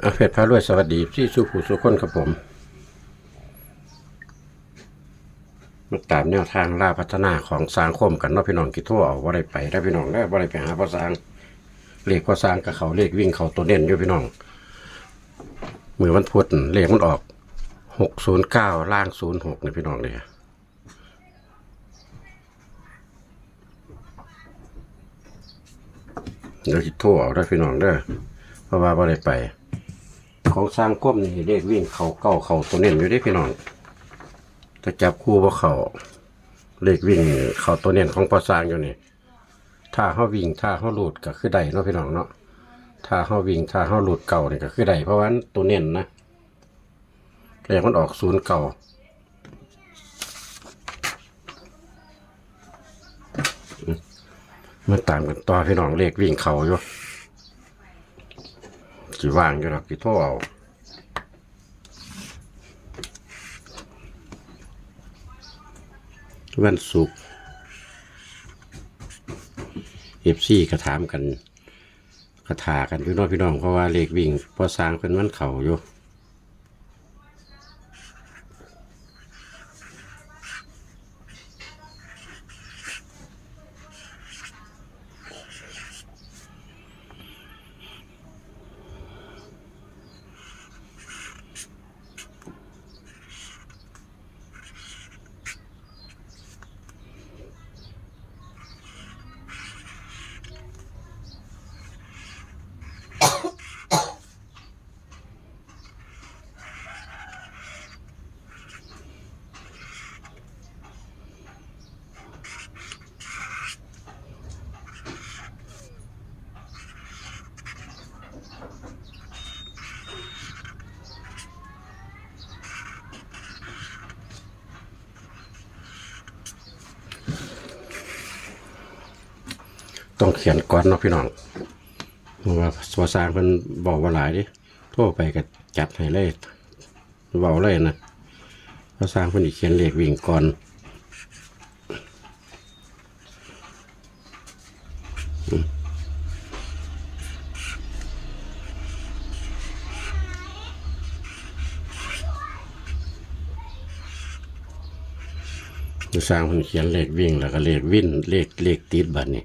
อาเพชรพารวยสวัสดีที่สุภูสุคนครับผม มาตามแนวทางล่าพัฒนาของสางคมกันเนาะพี่น้องกิโทั่วเอาว่าได้ไปได้พี่น้องได้ว่าได้ไปหาพ่อสางเลขพ่อสางกับเขาเลขวิ่งเขาตัวเด่นอยู่พี่น้องมือวันพุธเลขมันออกหกศูนย์เก้าล่างศูนย์หกเนี่ยพี่น้องเนี่ยเดี๋ยวคิดทั่วเอาได้พี่น้องเด้อเพราะว่าว่าได้ไป ของสร้างคมนี่เลขวิ่งเขาเก้าเขาตัวเด่นอยู่ได้พี่น้องถ้าจับคู่ว่าเขาเลขวิ่งเขาตัวเน้นของปอสร้างอยู่นี่ถ้าเขาวิ่งถ้าเขาหลุดก็คือใดเนาะพี่น้องเนาะถ้าเขาวิ่งถ้าเขาหลุดเก่าเนี่ก็คือใดเพราะว่าตัวเน้นนะเลขมันออกศูนย์เก่าอืมมาตามกันต่อพี่น้องเลขวิ่งเขาอยู่ จีว่างอยู่หรอกกี่โทษเอาวันศุกร์เอฟซีกระถามกันกระถากันพี่น้องพี่น้องเพราะว่าเลขวิ่งพอสร้างเป็นมันเข่าอยู่ ต้องเขียนก่อนเนาะพี่น้องเพราะว่าพอสร้างเป็นบอกว่าหลายดิโทรไปก็จัดให้เลยเบาเลยนะพอสร้างเพิ่นอีกเขียนเลขวิ่งก่อนสร้างคนเขียนเลขวิ่งแล้วก็เลขวิ่นเลขเลขติดบัดนี้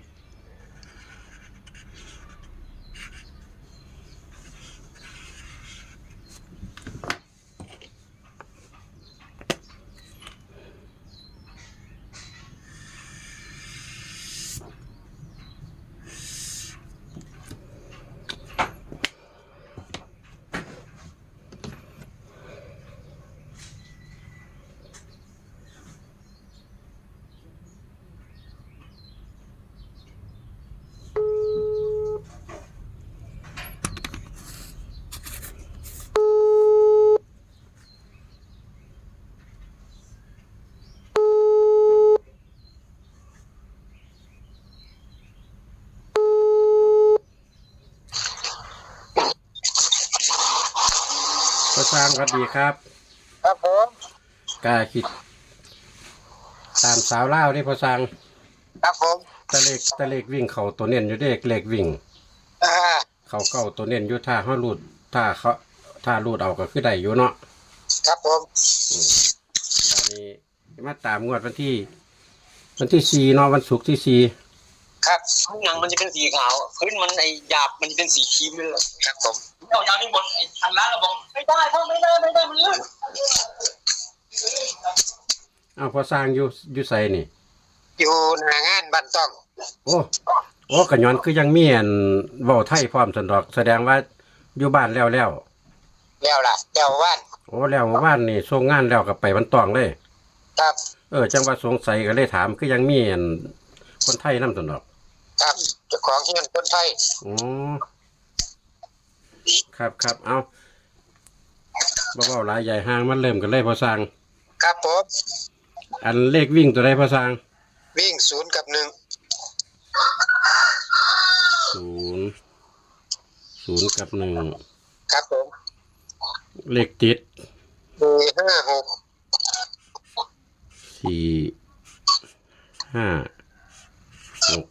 ก็สร้างสวัสดีครับครับผมกล้าคิด ตามสาวเล่าวนี่พอสร้างครับผมตะเลขตะเลขวิ่งเขาตัวเน้นอยู่เด็กเลขวิ่ง อ่าเขาเก้าตัวเน้นอยู่ถ้าเขาหลุดถ้าเขาถ้าหลุดเอาก็คือได้อยู่เนาะครับผมตอนนี้มาตามงวดวันที่ วันที่สี่เนาะวันศุกร์ที่สี่ครับข้างหลังมันจะเป็นสีขาว พื้นมันไอหยาบมันจะเป็นสีครีมเลยครับผม เอายาวนี่บนไอ้ทางร้านเราบอกไม่ได้พ่อไม่ได้ไม่ได้มันลื่นอ้าวพอสร้างอยู่อยู่ไสนี่ อยู่หน้างานบันต้องโอ้โอ้กะย้อนคือยังมีอันเว้าไทยพร้อมสันดอก แสดงว่าอยู่บ้านแล้วแล้วแล้วล่ะเจ้าว่านโอ้แล้วบ้านนี่ส่งงานแล้วก็ไปวันตองเลย ครับเออ จังว่าสงสัยก็เลยถามคือยังมีอันคนไทยนำสันดอก ครับเจ้าของที่มันคนไทย อ๋อ ครับครับเอาบ่เว้าหลายใหญ่ห้างมันเริ่มกันเลยพอสร้าง ครับผมอันเลขวิ่งตัวใดพอสร้างวิ่งศูนย์กับหนึ่งศูนย์ศูนย์กับหนึ่งครับผมเลขติดสี่ห้าหกสี่ห้าหก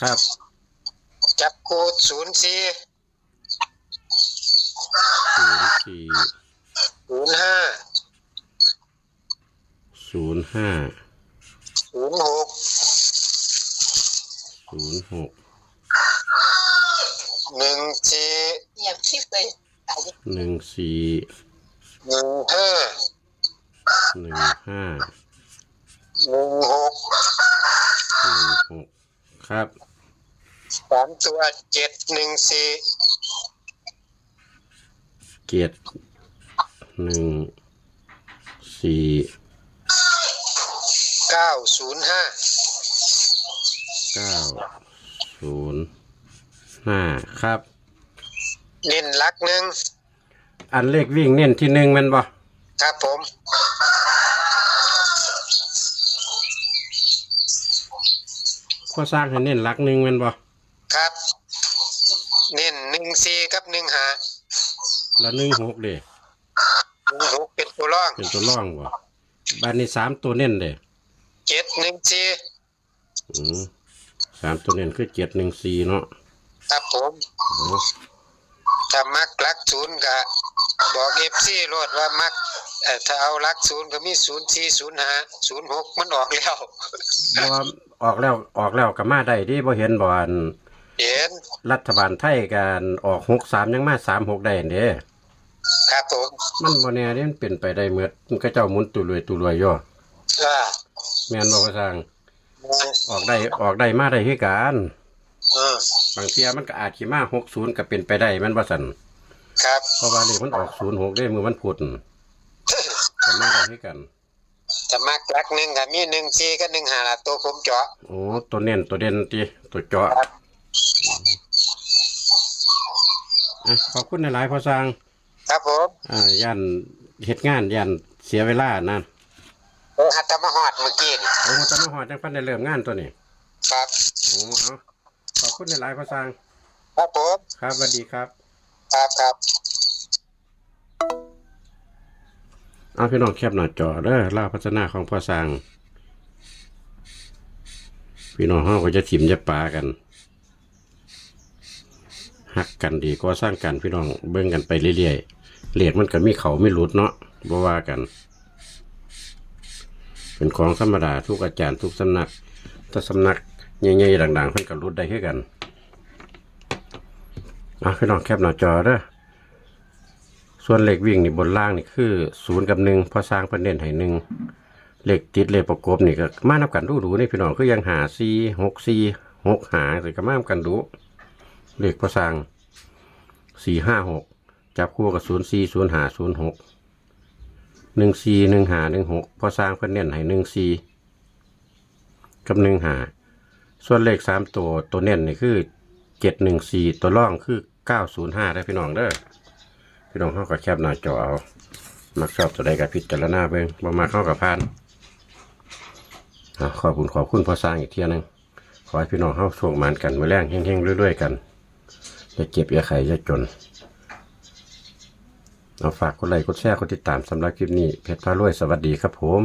ครับ จับกูศูนย์สี่ศูนย์สี่ศูนย์ห้าศูนย์ห้าศูนย์หกศูนย์หกหนึ่งสี่เียบคลิปเลยหนึ่งสี่หนึ่งห้าหนึ่งห้าหนึ่งหกหนึ่งหกครับ สามตัวเจ็ดหนึ่งสี่เจ็ดหนึ่งสี่เก้าศูนย์ห้าเก้าศูนย์ห้าครับ เน้นหลักหนึ่งอันเลขวิ่งเน้นที่หนึ่งแมันบ่ครับผมพอสร้างให้เน้นหลักหนึ่งแมันบ่ ครับ เน้นหนึ่งสี่กับหนึ่งห้าแล้วหนึ่งหกเด้หนึ่งหกเป็นตัวร่องเป็นตัวร่องบ่บ้านนี้สามตัวเน้นเด้เจ็ดหนึ่งสี่อืมสามตัวเน้นคือเจ็ดหนึ่งสี่เนาะครับผมอ๋อถ้ามักรักศูนย์ก็บอกเอฟซีรดว่ามักเอ่อถ้าเอารักศูนย์ก็มีศูนย์สี่ศูนย์ห้าศูนย์หกมันออกแล้วบ่ว่าออกแล้วออกแล้วก็มาได้เดิบ่เห็นบ่อัน เห็นรัฐบาลไทยการออกหกสามยังมาสามหกได้เด้ครับผมมันบ่แน่เด้มันเป็นไปได้เมื่อมันก็เจ้าหมุนตุรวยตุรวยย่ออ่าแม่นบ่ว่าสร้างมันออกได้ออกได้มาได้คือกันอืมบางเที่ยมันก็อาจสิมา60ก็เป็นไปได้แมันบ่ซั่นครับเพราะว่าเลขมันออก06ได้มือมันพุธก็มาได้คือกันถ้ามักรักหนึ่งก็มีหนึ่งสี่กับหนึ่งห้าล่ะตัวผมเจาะโอ้ตัวเน้นตัวเด่นติตัวเจาะครับ อะขอบคุณหลายๆพ่อสร้างครับผมอ่าย่านเฮ็ดงานย่านเสียเวลานั่นเออหัตถมาหอดเมื่อกี้นี่โอ้ตอนมาฮอดจังพันได้เริ่มงานตัวนี้ครับโอ้เอาขอบคุณหลายๆพ่อสร้างครับผมครับสวัสดีครับ ครับครับเอาพี่น้องแคบหน้าจอเด้อล่าพัฒนาของพ่อสร้าง พี่น้องเฮาก็จะถิ่มจะปากัน หักกันดีก็สร้างกันพี่น้องเบิ่งกันไปเรื่อยๆเหรียญมันก็มีเขาไม่หลุดเนาะบ่ว่ากัน เป็นของธรรมดาทุกอาจารย์ทุกสำนัก ถ้าสำนักใหญ่ๆดังๆเพิ่นก็รุดได้คือกันเอาพี่น้องแคบหน้าจอเด้อส่วนเหล็กวิ่งนี่บนล่างนี่คือศูนย์กับหนึ่งพอสร้างเพิ่นเน้นให้หนึ่งเหล็กติดเหล็กประกบนี่ก็มานับกันดูดูๆนี่พี่น้องคือยังหาซีหกซีหกหาสิก็มานับกันดู เล็กพอสร้างสี่ห้าหกจับคู่กับศูนย์ซีศูนย์หาศูนย์หกหนึ่งซีหนึ่งหาหนึ่งหกพอสร้างเพิ่นเน้นให้หนึ่งซีกับหนึ่งหาส่วนเลขสามตัวตัวเน้นนี่คือเจ็ดหนึ่งสี่ตัวร่องคือเก้าศูนย์ห้าได้พี่น้องเด้อพี่น้องเข้ากับแคบหน้าจอเอามักชอบตัวใดกับพิจารณาเบิ่งบ่มาเข้ากับพานขอบคุณขอบคุณพอสร้างอีกเที่ยนึงขอให้พี่น้องเข้าโชคหมานกันมาแรงเฮงๆเรื่อยๆกัน จะเก็บอย่าไขอย่าจน เอาฝากกดไลค์กดแชร์กดติดตามสำหรับคลิปนี้ เพชรพารวยสวัสดีครับผม